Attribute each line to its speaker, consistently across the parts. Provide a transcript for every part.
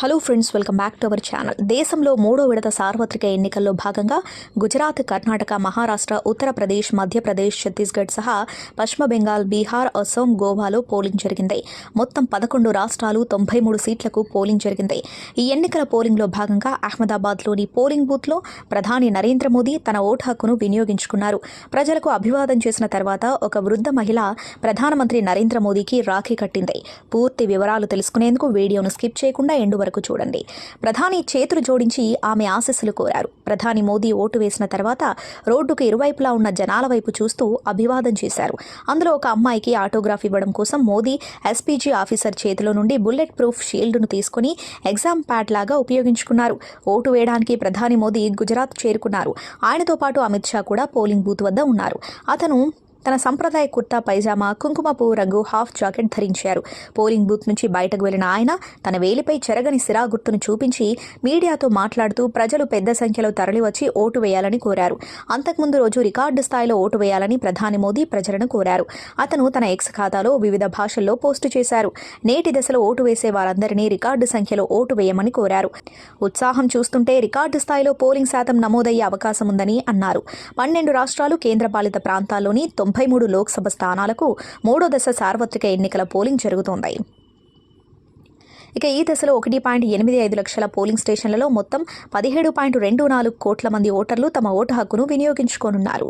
Speaker 1: Hello friends welcome back to our channel దేశంలో మూడో విడత సార్వత్రిక ఎన్నికల్లో భాగంగా గుజరాత్ కర్ణాటక మహారాష్ట్ర ఉత్తరప్రదేశ్ మధ్యప్రదేశ్ ఛత్తీస్గఢ్ సహా పశ్చిమ బెంగాల్ బీహార్ అసోం గోవాలో పోలింగ్ జరిగింది. మొత్తం పదకొండు రాష్ట్రాలు తొంభై మూడు సీట్లకు పోలింగ్ జరిగింది. ఈ ఎన్నికల పోలింగ్లో భాగంగా అహ్మదాబాద్లోని పోలింగ్ బూత్లో ప్రధాని నరేంద్ర మోదీ తన ఓటు హక్కును వినియోగించుకున్నారు. ప్రజలకు అభివాదం చేసిన తర్వాత ఒక వృద్ధ మహిళ ప్రధానమంత్రి నరేంద్ర మోదీకి రాఖీ కట్టింది. పూర్తి వివరాలు తెలుసుకునేందుకు వీడియోను స్కిప్ చేయకుండా ఎండు వరకు చూడండి. ప్రధాని చేతులు జోడించి ఆమె ఆశీస్సులు కోరారు. ప్రధాని మోదీ ఓటు వేసిన తర్వాత రోడ్డుకు ఇరువైపులా ఉన్న జనాల వైపు చూస్తూ అభివాదం చేశారు. అందులో ఒక అమ్మాయికి ఆటోగ్రాఫ్ ఇవ్వడం కోసం మోదీ ఎస్పీజీ ఆఫీసర్ చేతిలో నుండి బుల్లెట్ ప్రూఫ్ షీల్డ్ను తీసుకుని ఎగ్జామ్ ప్యాడ్ లాగా ఉపయోగించుకున్నారు. ఓటు వేయడానికి ప్రధాని మోదీ గుజరాత్ చేరుకున్నారు. ఆయనతో పాటు అమిత్ షా కూడా పోలింగ్ బూత్ వద్ద ఉన్నారు. అతను తన సంప్రదాయ కుర్తా పైజామా కుంకుమ పువ్వు రంగు హాఫ్ జాకెట్ ధరించారు. పోలింగ్ బూత్ నుంచి బయటకు వెళ్ళిన ఆయన తన వేలిపై చెరగని సిరా గుర్తును చూపించి మీడియాతో మాట్లాడుతూ ప్రజలు పెద్ద సంఖ్యలో తరలివచ్చి ఓటు వేయాలని కోరారు. అంతకుముందు రోజు రికార్డు స్థాయిలో ఓటు వేయాలని ప్రధాని మోదీ ప్రజలను కోరారు. అతను తన ఎక్స్ ఖాతాలో వివిధ భాషల్లో పోస్టు చేశారు. నేటి దశలో ఓటు వేసే వారందరినీ రికార్డు సంఖ్యలో ఓటు వేయమని కోరారు. ఉత్సాహం చూస్తుంటే రికార్డు స్థాయిలో పోలింగ్ శాతం నమోదయ్యే అవకాశం ఉందని అన్నారు. పన్నెండు రాష్ట్రాలు కేంద్రపాలిత ప్రాంతాల్లోని తొంభై మూడు లోక్సభ స్థానాలకు మూడో దశ సార్వత్రిక ఎన్నికల పోలింగ్ జరుగుతోంది. ఇక ఈ దశలో ఒకటి పాయింట్ ఎనిమిది ఐదు లక్షల పోలింగ్ స్టేషన్లలో మొత్తం పదిహేడు పాయింట్ రెండు నాలుగు కోట్ల మంది ఓటర్లు తమ ఓటు హక్కును వినియోగించుకోనున్నారు.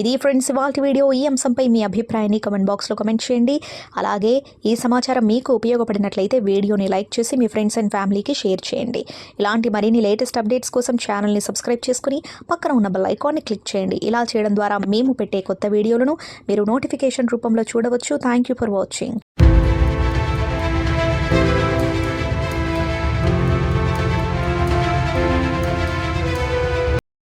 Speaker 1: ఇది ఫ్రెండ్స్ వాల్ట్ వీడియో. ఈ అంశంపై మీ అభిప్రాయాన్ని కమెంట్ బాక్స్లో కమెంట్ చేయండి. అలాగే ఈ సమాచారం మీకు ఉపయోగపడినట్లయితే వీడియోని లైక్ చేసి మీ ఫ్రెండ్స్ అండ్ ఫ్యామిలీకి షేర్ చేయండి. ఇలాంటి మరిన్ని లేటెస్ట్ అప్డేట్స్ కోసం ఛానల్ని సబ్స్క్రైబ్ చేసుకుని పక్కన ఉన్న బెల్ ఐకాన్ని క్లిక్ చేయండి. ఇలా చేయడం ద్వారా మేము పెట్టే కొత్త వీడియోలను మీరు నోటిఫికేషన్ రూపంలో చూడవచ్చు. Thank you for watching.